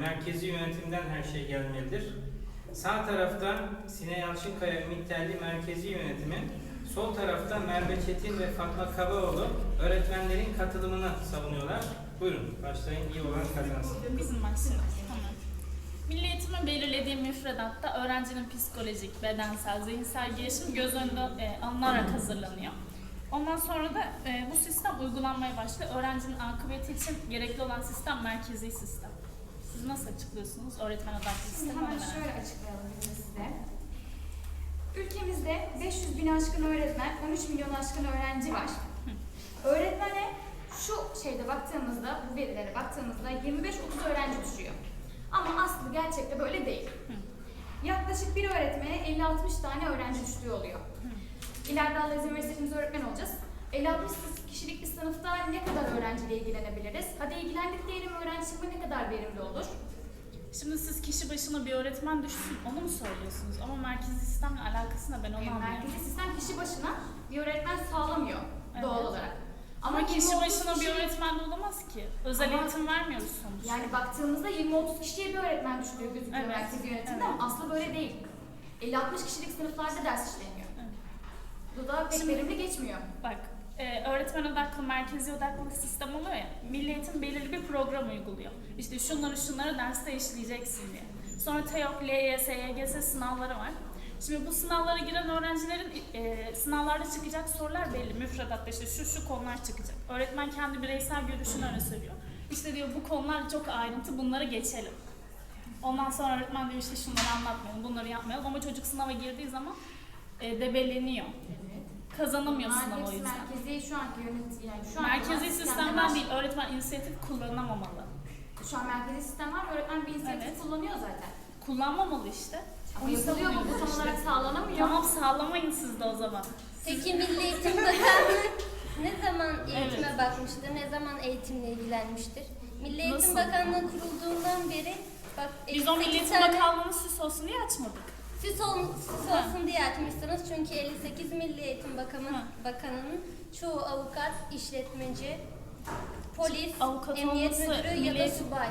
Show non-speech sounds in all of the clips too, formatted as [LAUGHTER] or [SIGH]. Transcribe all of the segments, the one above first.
merkezi yönetimden her şey gelmelidir. Sağ tarafta Sine Yalçınkaya Ümit merkezi yönetimin, sol tarafta Merve Çetin ve Fatma Kabaoğlu öğretmenlerin katılımını savunuyorlar. Buyurun başlayın iyi olan kazansın. Bizim başlıyoruz. Tamam. Milli Eğitim'in belirlediği müfredatta öğrencinin psikolojik, bedensel, zihinsel gelişimi göz önünde e, alınarak hazırlanıyor. Ondan sonra da e, bu sistem uygulanmaya başlıyor. Öğrencinin akıbeti için gerekli olan sistem merkezi sistem. Siz nasıl açıklıyorsunuz öğretmen odaklı Şimdi sistemi? hemen şöyle açıklayalım biz de size. Ülkemizde 500 bin aşkın öğretmen, 13 milyon aşkın öğrenci var. Öğretmene şu şeyde baktığımızda, bu verilere baktığımızda 25-30 öğrenci düşüyor. Ama aslı gerçekte böyle değil. Yaklaşık bir öğretmene 50-60 tane öğrenci düştüğü oluyor. İleride Allah izin verirse hepimiz öğretmen olacağız. 50-60 kişilik bir sınıfta ne kadar öğrenciyle ilgilenebiliriz? Hadi ilgilendik diyelim öğrenci sınıfı ne kadar verimli olur? Şimdi siz kişi başına bir öğretmen düşsün onu mu söylüyorsunuz? Ama merkezi sistemle alakası ne ben onu anlıyorum. merkezi sistem kişi başına bir öğretmen sağlamıyor doğal Evet. olarak. Ama kişi 20-30 başına bir kişi- öğretmen de olamaz ki. Özel Ama- eğitim vermiyoruz sonuçta. Yani baktığımızda 20-30 kişiye bir öğretmen düştüğü gözüküyor Evet, merkezi yönetimde evet. ama aslı böyle değil. 50-60 kişilik sınıflarda ders işleniyor. Evet. Bu da pek Şimdi- verimli geçmiyor. Bak, e, öğretmen odaklı, merkezi odaklı bir sistem oluyor ya. Milli Eğitim belirli bir program uyguluyor. İşte şunları şunları derste işleyeceksin diye. Sonra TEOK, LYS, YGS sınavları var. Şimdi bu sınavlara giren öğrencilerin e, sınavlarda çıkacak sorular belli. Müfredatta işte şu şu konular çıkacak. Öğretmen kendi bireysel görüşünü öne sürüyor. İşte diyor bu konular çok ayrıntı bunları geçelim. Ondan sonra öğretmen diyor işte şunları anlatmayalım, bunları yapmayalım. Ama çocuk sınava girdiği zaman e, debeleniyor. Kazanamıyor Bunlar sınav o yüzden. Şu anki yönetim yani şu an Merkezi sistemde sistemden değil, öğretmen inisiyatif kullanamamalı. Şu an merkezi sistem var, öğretmen bir inisiyatif Evet. kullanıyor zaten. Kullanmamalı işte. Ama Onu yapılıyor mu? Bu savunuyoruz tam işte. olarak sağlanamıyor. Tamam sağlamayın siz de o zaman. Peki Milli Eğitim Bakanlığı [LAUGHS] ne zaman eğitime Evet. bakmıştır? Ne zaman eğitimle ilgilenmiştir? Milli Eğitim Nasıl? Bakanlığı kurulduğundan beri bak Biz o 58 Milli Eğitim tane Bakanlığı'nı süs olsun diye açmadık. Süs, ol, süs olsun diye açmışsınız. Çünkü 58 Milli Eğitim Bakanı. Bakanı'nın çoğu avukat, işletmeci, polis, Avukat emniyet olması müdürü ya da subay.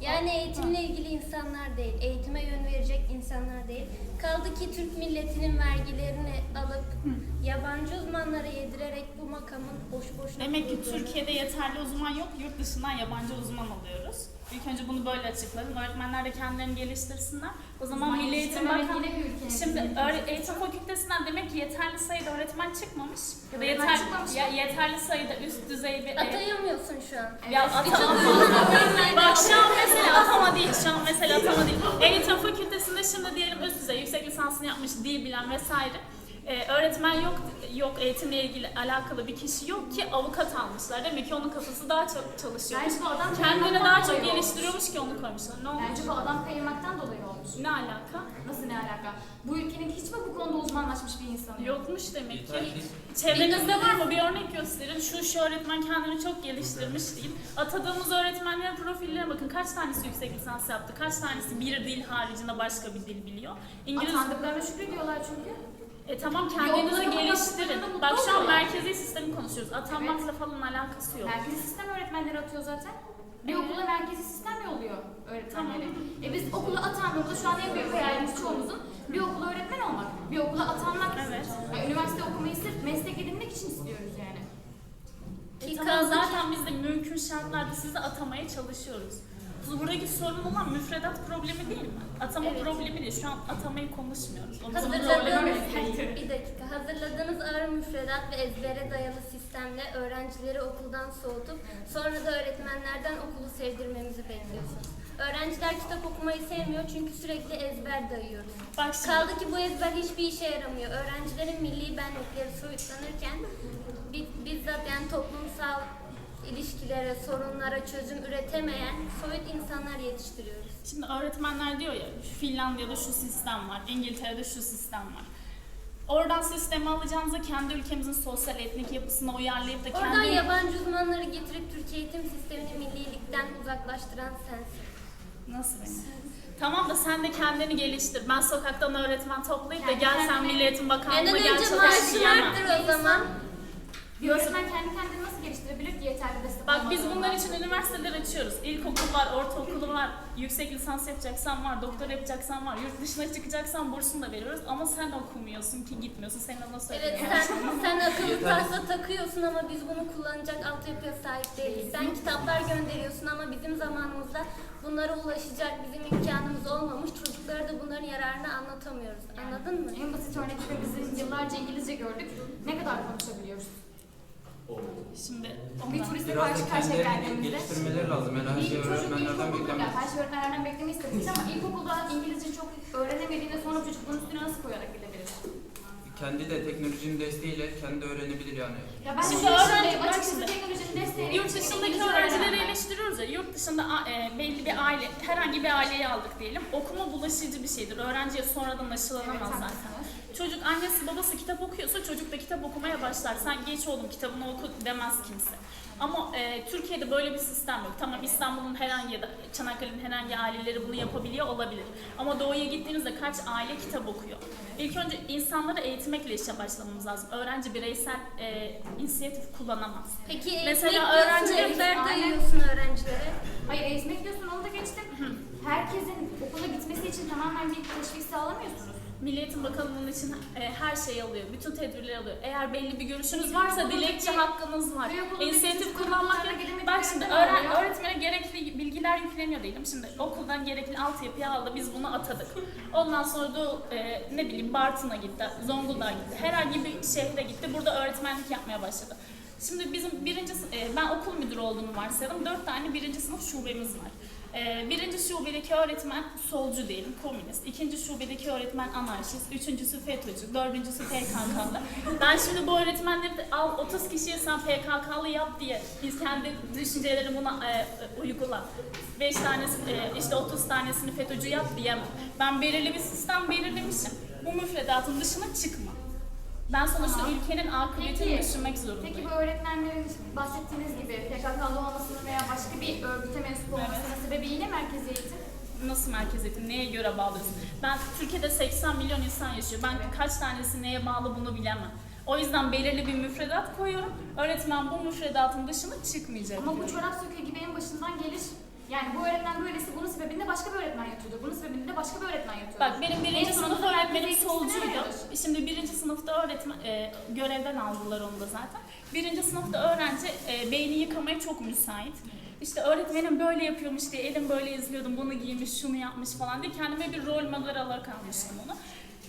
Yani eğitimle ilgili insanlar değil, eğitime yön verecek insanlar değil. Kaldı ki Türk milletinin vergilerini alıp yabancı uzmanlara yedirerek bu makamın boş boşuna Demek ki Türkiye'de yeterli uzman yok, yurt dışından yabancı uzman alıyoruz. İlk önce bunu böyle açıkladım. Öğretmenler de kendilerini geliştirsinler. O zaman Milli Eğitim ülkenin Şimdi öğre- eğitim fakültesinden demek ki yeterli sayıda öğretmen çıkmamış. Ya da Öğretmen yeter, çıkmamış. ya, yeterli sayıda üst düzey bir... Atayamıyorsun şu an. Ya atama. [LAUGHS] Bak şu an mesela atama değil. Şu an mesela atama değil. Eğitim fakültesinde şimdi diyelim üst düzey yüksek lisansını yapmış, dil bilen vesaire. Ee, öğretmen yok, yok eğitimle ilgili alakalı bir kişi yok ki avukat almışlar. Demek ki onun kafası daha çok çalışıyor. Bence bu adam Kendini kayırmaktan daha çok dolayı geliştiriyormuş ki onu koymuşlar. Ne olmuş? Bence bu adam kayırmaktan dolayı olmuş. Ne alaka? Nasıl ne alaka? Bu ülkenin hiç mi bu konuda uzmanlaşmış bir insanı yok? Yokmuş demek ki. Çevrenizde var mı? Bir örnek gösterin. Şu şu öğretmen kendini çok geliştirmiş diyeyim. Atadığımız öğretmenlerin profillerine bakın. Kaç tanesi yüksek lisans yaptı? Kaç tanesi bir dil haricinde başka bir dil biliyor? İngiliz... Atandıklarına şükrediyorlar çünkü. E tamam kendinizi geliştirin. Bak şu an merkezi sistemi konuşuyoruz. Atanmakla falan alakası yok. Merkezi sistem öğretmenleri atıyor zaten. Bir Evet. okula merkezi sistem yolluyor öğretmenleri. E biz okula atandığımızda şu an en büyük hayalimiz çoğumuzun bir okula öğretmen olmak. Bir okula atanmak. Evet. Yani üniversite okumayı sırf meslek edinmek için istiyoruz yani. E Ki tamam zaten biz de mümkün şartlarda sizi atamaya çalışıyoruz. Buradaki sorun olan müfredat problemi değil mi? Atama Evet. problemi değil. Şu an atamayı konuşmuyoruz. O Hazırladığınız, [LAUGHS] bir dakika, hazırladığınız ağır müfredat ve ezbere dayalı sistemle öğrencileri okuldan soğutup sonra da öğretmenlerden okulu sevdirmemizi bekliyorsunuz. Öğrenciler kitap okumayı sevmiyor çünkü sürekli ezber dayıyoruz. Bak şimdi. Kaldı ki bu ezber hiçbir işe yaramıyor. Öğrencilerin milli benlikleri soyutlanırken bi- bizzat yani toplumsal ilişkilere, sorunlara çözüm üretemeyen soyut insanlar yetiştiriyoruz. Şimdi öğretmenler diyor ya Finlandiya'da şu sistem var, İngiltere'de şu sistem var. Oradan sistemi alacağınıza kendi ülkemizin sosyal etnik yapısına uyarlayıp da Oradan kendi... yabancı uzmanları getirip Türkiye eğitim sistemini millilikten uzaklaştıran sensin. Nasıl benim? Tamam da sen de kendini geliştir. Ben sokaktan öğretmen toplayıp da gel sen Milli Eğitim Bakanlığı'na gel önce çalış diyemem. arttır o zaman. Bir öğretmen kendi kendini nasıl geliştirebilir ki yeterli destek Bak biz olmadan? bunlar için üniversiteler açıyoruz. İlkokul var, ortaokulu var, yüksek lisans yapacaksan var, doktor yapacaksan var, yurt dışına çıkacaksan bursunu da veriyoruz. Ama sen okumuyorsun ki gitmiyorsun. Senin ona Evet söylüyorum. sen, sen [LAUGHS] akıllı tahta takıyorsun ama biz bunu kullanacak altyapıya sahip değiliz. Sen kitaplar gönderiyorsun ama bizim zamanımızda bunlara ulaşacak bizim imkanımız olmamış. Çocuklara da bunların yararını anlatamıyoruz. Anladın mı? En basit örnek ve biz yıllarca İngilizce gördük. Ne kadar konuşabiliyoruz? Şimdi Bir ondan. Biraz karşı karşıya kendilerini geldiğimizde geliştirmeleri lazım. Yani her bir şeyi çocuk öğretmenlerden ilkokulda, beklemek. her şey öğretmenlerden beklemeyiz tabii ki ama ilkokulda İngilizce çok öğrenemediğinde sonra bu çocuk bunun üstüne nasıl koyarak gidebilir? Kendi de teknolojinin desteğiyle kendi öğrenebilir yani. Ya ben Şimdi şimdi öğrenci- açıkçası şimdi, teknolojinin desteği Yurt dışındaki öğrencileri eleştiriyoruz ya, yurt dışında a- e, belli bir aile, herhangi bir aileyi aldık diyelim. Okuma bulaşıcı bir şeydir. Öğrenciye sonradan aşılanamaz zaten. Çocuk annesi babası kitap okuyorsa çocuk da kitap okumaya başlar. Sen geç oğlum kitabını oku demez kimse. Ama e, Türkiye'de böyle bir sistem yok. Tamam İstanbul'un herhangi ya da Çanakkale'nin herhangi aileleri bunu yapabiliyor olabilir. Ama doğuya gittiğinizde kaç aile kitap okuyor? İlk önce insanları eğitmekle işe başlamamız lazım. Öğrenci bireysel e, inisiyatif kullanamaz. Peki eğitmek Mesela diyorsun, öğrenci- ezber Aynen. dayıyorsun öğrencilere. Hayır eğitmek diyorsun onu da geçtim. Herkesin okula gitmesi için tamamen bir teşvik sağlamıyorsunuz. Milli Eğitim Bakanı bunun için e, her şeyi alıyor. Bütün tedbirleri alıyor. Eğer belli bir görüşünüz varsa dilekçe hakkınız var. İnisiyatif kullanmak gidemedikleri Bak şimdi öğren, öğretmene gerekli bilgiler yükleniyor diyelim. Şimdi okuldan gerekli altyapıyı aldı. Biz bunu atadık. Ondan sonra da e, ne bileyim Bartın'a gitti, Zonguldak'a gitti. Herhangi bir şehre gitti. Burada öğretmenlik yapmaya başladı. Şimdi bizim birinci, e, ben okul müdürü olduğumu varsayalım. Dört tane birinci sınıf şubemiz var. E, birinci şubedeki öğretmen solcu diyelim, komünist. İkinci şubedeki öğretmen anarşist. Üçüncüsü FETÖ'cü. Dördüncüsü PKK'lı. Ben şimdi bu öğretmenleri de al 30 kişiye sen PKK'lı yap diye biz kendi düşünceleri buna e, uygula. 5 tanesi, e, işte 30 tanesini FETÖ'cü yap diyemem. Ben belirli bir sistem belirlemişim. Bu müfredatın dışına çıkma. Ben sonuçta Tamam. ülkenin akıbetini Peki- düşünmek zorundayım. Peki bu öğretmenlerin bahsettiğiniz gibi PKK'lı olmasının veya başka bir örgüte mensup olmasının sebebi yine merkezi eğitim. Nasıl merkez eğitim, neye göre bağlıyorsun? Ben Türkiye'de 80 milyon insan yaşıyor. Ben kaç tanesi neye bağlı bunu bilemem. O yüzden belirli bir müfredat koyuyorum. Öğretmen bu müfredatın dışına çıkmayacak. Ama bu diyorum. çorap söküğü gibi en başından gelir. Yani bu öğretmen böylesi bunun sebebinde başka bir öğretmen yatıyordu. Bunun sebebinde de başka bir öğretmen yatıyordu. Bak benim birinci En sonunda sınıf öğretmenim solcuydu. varır. Şimdi birinci sınıfta öğretmen e, görevden aldılar onu da zaten. Birinci sınıfta öğrenci e, beyni yıkamaya çok müsait. İşte öğretmenim böyle yapıyormuş diye elim böyle izliyordum bunu giymiş şunu yapmış falan diye kendime bir rol model olarak almıştım onu.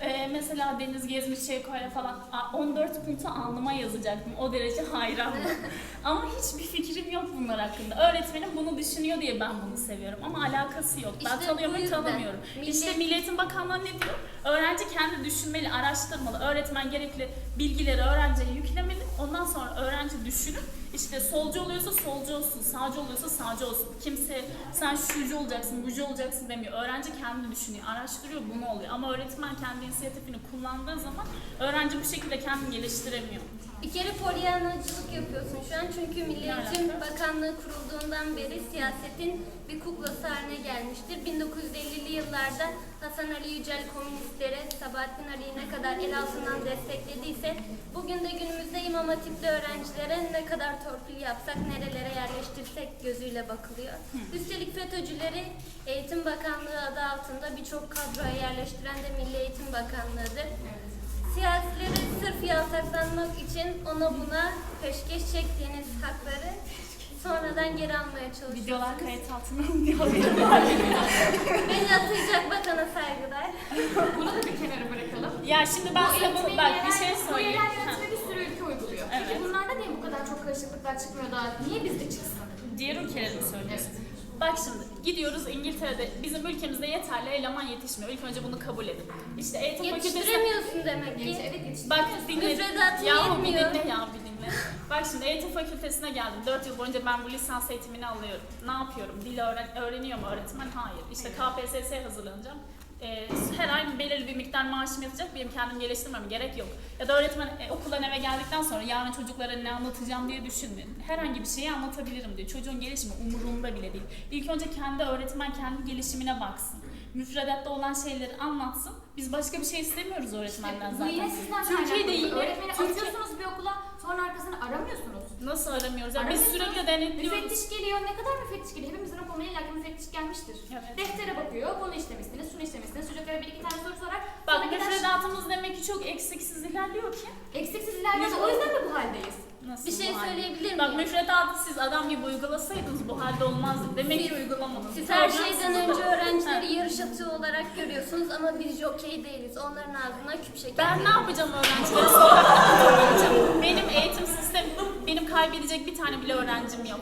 E, mesela Deniz Gezmiş Şevkaya falan a, 14 punktu alnıma yazacaktım. O derece hayrandım. [LAUGHS] Ama hiçbir fikrim yok bunlar hakkında. Öğretmenim bunu düşünüyor diye ben bunu seviyorum ama alakası yok. Ben İşte tanıyor bu muyum yüzden. tanımıyorum. Milli- İşte Milli Eğitim Bakanlığı ne diyor? Öğrenci kendi düşünmeli, araştırmalı. Öğretmen gerekli bilgileri öğrenciye yüklemeli. Ondan sonra öğrenci düşünüp işte solcu oluyorsa solcu olsun, sağcı oluyorsa sağcı olsun. Kimse sen şucu olacaksın, bucu olacaksın demiyor. Öğrenci kendi düşünüyor, araştırıyor, bunu oluyor. Ama öğretmen kendi inisiyatifini kullandığı zaman öğrenci bu şekilde kendini geliştiremiyor. Bir kere polyanacılık yapıyorsun şu an çünkü Milli Eğitim? Bakanlığı kurulduğundan beri siyasetin bir kuklası haline gelmiştir. 1950'li yıllarda Hasan Ali Yücel komünistlere Sabahattin Ali'yi ne kadar el altından desteklediyse bugün de günümüzde İmam Hatipli öğrencilere ne kadar torpil yapsak, nerelere yerleştirsek gözüyle bakılıyor. Üstelik FETÖ'cüleri Eğitim Bakanlığı adı altında birçok kadroya yerleştiren de Milli Eğitim Bakanlığı'dır. Siyasileri sırf yaltaklanmak için ona buna peşkeş çektiğiniz hakları sonradan geri almaya çalışıyorsunuz. Videolar kayıt altına mı diyor? [LAUGHS] Beni atacak bakana saygılar. Bunu da bir kenara bırakalım. ya şimdi ben Bu bunu, eğitimin bak bir şey Bu söyleyeyim. yerel Ha. yönetime bir sürü ülke uyguluyor. Evet. Peki bunlarda niye bu kadar çok karışıklıklar çıkmıyor da niye bizde çıksın? Diğer ülkeleri mi söylüyorsun? Bak şimdi gidiyoruz İngiltere'de bizim ülkemizde yeterli eleman yetişmiyor. İlk önce bunu kabul edin. İşte eğitim fakültesi... Yetiştiremiyorsun demek ki. Bak dinle. Yahu bir yetmiyor. dinle ya bir dinle. Bak şimdi eğitim fakültesine geldim. 4 yıl boyunca ben bu lisans eğitimini alıyorum. Ne yapıyorum? Dil öğren öğreniyor mu öğretmen? Hayır. İşte KPSS'ye hazırlanacağım. Ee, her ay belirli bir miktar maaşım yatacak. Benim kendim geliştirmem gerek yok. Ya da öğretmen e, okuldan eve geldikten sonra yarın çocuklara ne anlatacağım diye düşünmeyin. Herhangi bir şeyi anlatabilirim diyor. Çocuğun gelişimi umurumda bile değil. İlk önce kendi öğretmen kendi gelişimine baksın. Müfredatta olan şeyleri anlatsın. Biz başka bir şey istemiyoruz öğretmenden Bu zaten. yine sizden Türkiye'de kaynaklı. yine Öğretmeni Türkiye- atıyorsunuz bir okula sonra arkasını aramıyorsunuz. Nasıl aramıyoruz? Ya biz Aramıyorsunuz. sürekli denetliyoruz. Müfettiş geliyor. Ne kadar müfettiş geliyor? Hepimizin okuluna illa ki müfettiş gelmiştir. Evet. Deftere bakıyor. Bunu işlemişsiniz, şunu işlemişsiniz. Çocuklara bir iki tane soru sorar. Bak Sonra gider- müfredatımız demek ki çok eksiksiz ilerliyor ki. Eksiksiz ilerliyoruz. O yüzden mi bu haldeyiz? Nasıl Bir şey söyleyebilir Bak miyim? müfredatı siz adam gibi uygulasaydınız bu halde olmazdı. Demek ki uygulamadınız. Siz her şeyden önce öğrencileri yarış atı olarak görüyorsunuz ama biz jokey değiliz. Onların ağzına küp şeker. Ben ne yapacağım öğrencilere soracağım. [LAUGHS] Benim eğitim sistemim, benim kaybedecek bir tane bile öğrencim yok.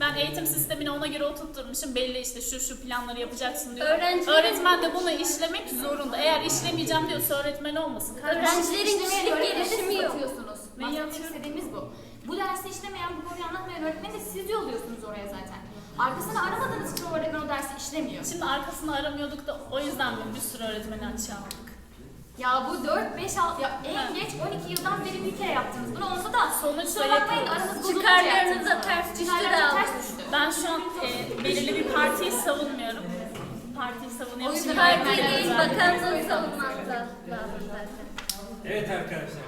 Ben eğitim sistemini ona göre oturtturmuşum. Belli işte şu şu planları yapacaksın diyor. Öğrencilerin- Öğretmen de bunu işlemek zorunda. Eğer işlemeyeceğim diyorsa öğretmen olmasın. Öğrencilerin kişilik gelişimi yok. atıyorsunuz. Neyi Bahsetmek atıyorum? istediğimiz bu. Bu dersi işlemeyen, bu konuyu anlatmayan öğretmeni de siz yolluyorsunuz oraya zaten. Arkasını aramadığınız için o öğretmen o dersi işlemiyor. Şimdi arkasını aramıyorduk da o yüzden bir sürü öğretmeni açığa aldık? Ya bu 4, 5, 6, ya en geç 12 yıldan beri bir kere yaptınız. Bunu olsa da Sonuçta bakmayın aranız bozulunca Çıkarlarınıza yaptınız. ters düştü de Çıkarlarınıza ters düştü. Ben şu an e, belirli bir partiyi savunmuyorum. Partiyi savunuyorum. O yüzden öğretmenler Parti değil, öğretmenler- bakanlığı savunmak da lazım zaten. Evet arkadaşlar.